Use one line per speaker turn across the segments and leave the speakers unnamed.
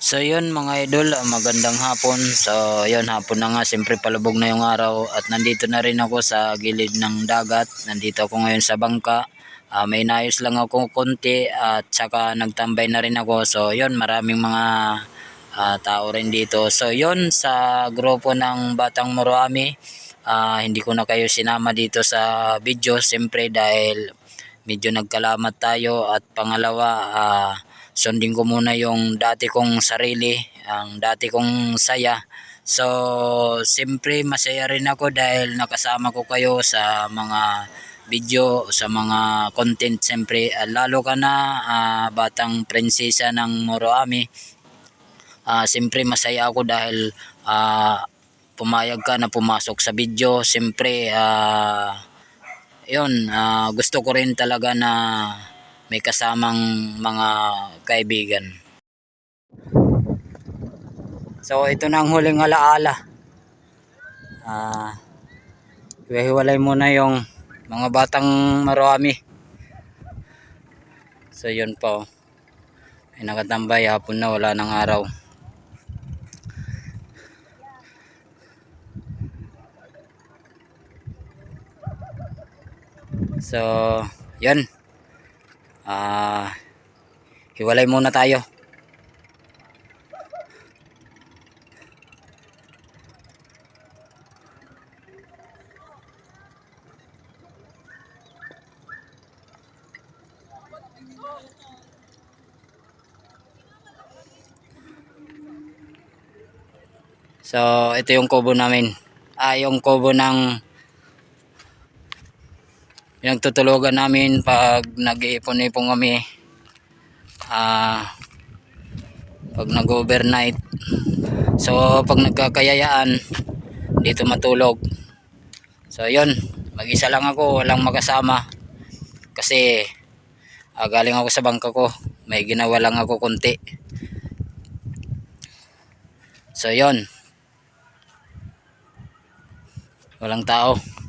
So yun mga idol, magandang hapon. So yun, hapon na nga, siyempre palubog na yung araw at nandito na rin ako sa gilid ng dagat. Nandito ako ngayon sa bangka. Ah, may nayos lang ako konti at saka nagtambay na rin ako. So yun, maraming mga ah, tao rin dito. So yun, sa grupo ng Batang Moroami, ah, hindi ko na kayo sinama dito sa video. Siyempre dahil medyo nagkalamat tayo at pangalawa, ah, sundin ko muna yung dati kong sarili, ang dati kong saya. So, siyempre masaya rin ako dahil nakasama ko kayo sa mga video, sa mga content siyempre. Ah, lalo ka na ah, batang prinsesa ng Moroami. Ah, siyempre masaya ako dahil ah, pumayag ka na pumasok sa video. Siyempre, ah, yun, ah, gusto ko rin talaga na may kasamang mga kaibigan. So ito na ang huling alaala. Ah, hiwa-hiwalay muna yung mga batang marami. So yun po. May nakatambay hapon na wala ng araw. So, yun. Ah, hiwalay muna tayo. So, ito yung kubo namin. Ah, yung kubo ng pinagtutulugan namin pag nag-iipon-ipon kami. Ah, pag nag-overnight. So, pag nagkakayayaan, dito matulog. So, yun. Mag-isa lang ako, walang makasama. Kasi, ah, galing ako sa bangka ko. May ginawa lang ako konti. So, yun. Walang tao.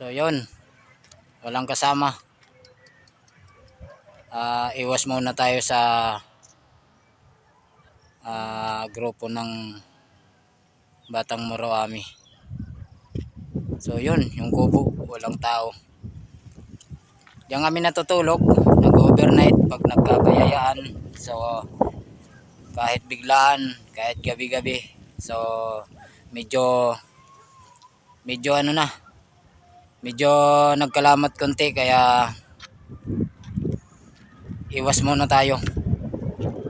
So, yun. Walang kasama. Ah, iwas muna tayo sa ah, grupo ng Batang Moroami. So, yun. Yung kubo. Walang tao. Diyan kami natutulog. Nag-overnight pag nagkakayayaan. So, kahit biglaan, kahit gabi-gabi. So, medyo medyo ano na, medyo nagkalamat konti kaya iwas muna tayo.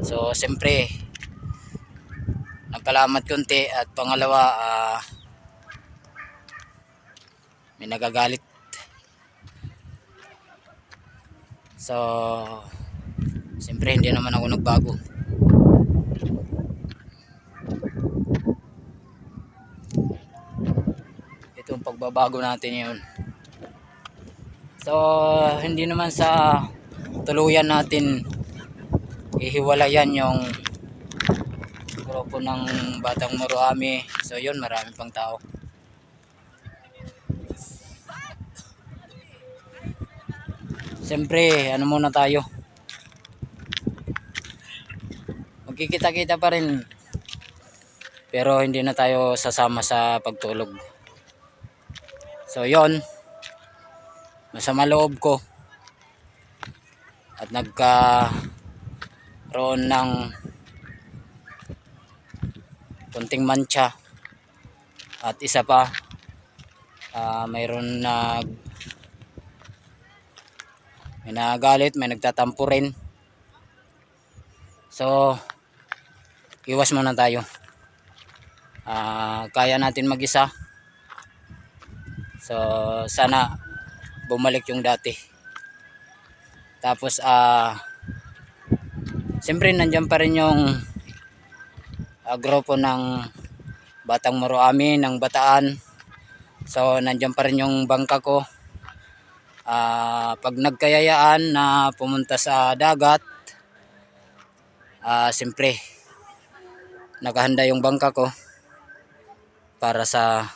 So, siyempre, nagkalamat konti at pangalawa, ah, may nagagalit. So, siyempre, hindi naman ako nagbago. Ito ang pagbabago natin yun. So, hindi naman sa tuluyan natin ihiwalayan yung grupo ng Batang Moroami. So, yun, marami pang tao. Siyempre, ano muna tayo. Magkikita-kita pa rin. Pero hindi na tayo sasama sa pagtulog. So, yon Masama loob ko. At nagka roon ng kunting mancha. At isa pa, ah, mayroon nag may nagalit, may nagtatampo rin. So, iwas muna tayo. Ah, kaya natin mag-isa. So, sana bumalik yung dati. Tapos, ah, siyempre nandiyan pa rin yung ah, grupo ng Batang Moroami, ng Bataan. So, nandiyan pa rin yung bangka ko. Ah, pag nagkayayaan na pumunta sa dagat, ah, siyempre, nakahanda yung bangka ko para sa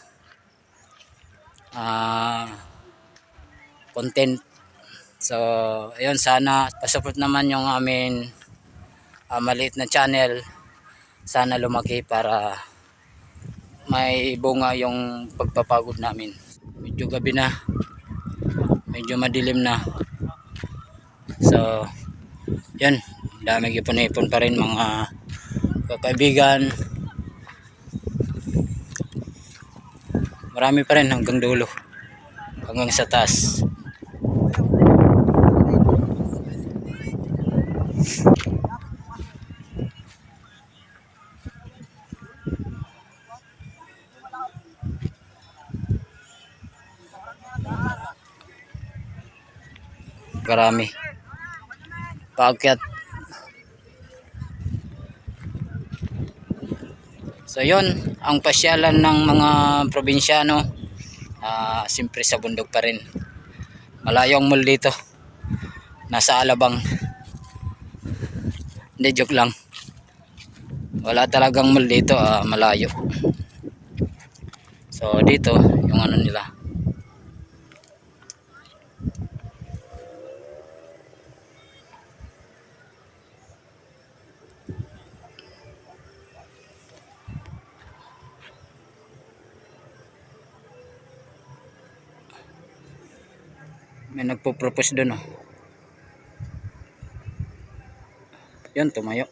ah, content So, ayun sana pasupport naman yung amin ah, maliit na channel. Sana lumaki para may bunga yung pagpapagod namin. Medyo gabi na. Medyo madilim na. So, yun. Dami ipon-ipon pa rin mga kaibigan. Marami pa rin hanggang dulo. Hanggang sa taas. Karami. Paakyat. So yun, ang pasyalan ng mga probinsyano, ah siyempre sa bundok pa rin. Malayo ang mall dito. Nasa Alabang. Hindi, joke lang. Wala talagang mall dito, ah, malayo. So dito, yung ano nila. May nagpo-propose doon oh. Yan, tumayo.